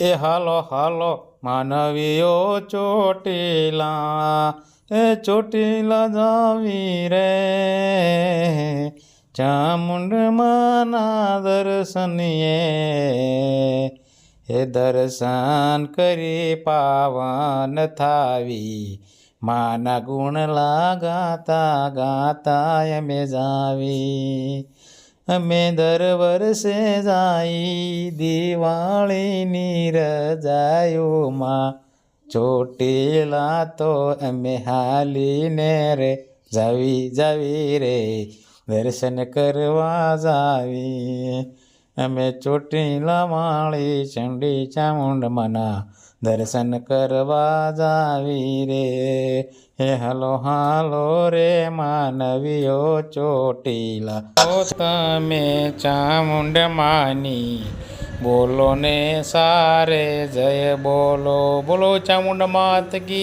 એ હાલો હાલો, માનવીઓ ચોટીલા, એ ચોટીલા જાવી રે. ચામુંડ માના દર્શનીએ, એ દર્શન કરી પાવન થાવી. માના ગુણ લાગાતા ગાતા અમે જાવી. અમે દર વર્ષે જાય દિવાળીની રજાયુમાં ચોટીલા તો અમે હાલીને રે, જાવી જાવી રે, દર્શન કરવા જાવી. અમે ચોટીલા માળી ચંડી ચામુંડ મના દર્શન કરવા જાવી રે. હે હલો હાલો રે માનવીઓ ચોટીલા. તમે ચામુંડ માની, બોલો ને સારે જય બોલો. બોલો ચામુંડ માત કી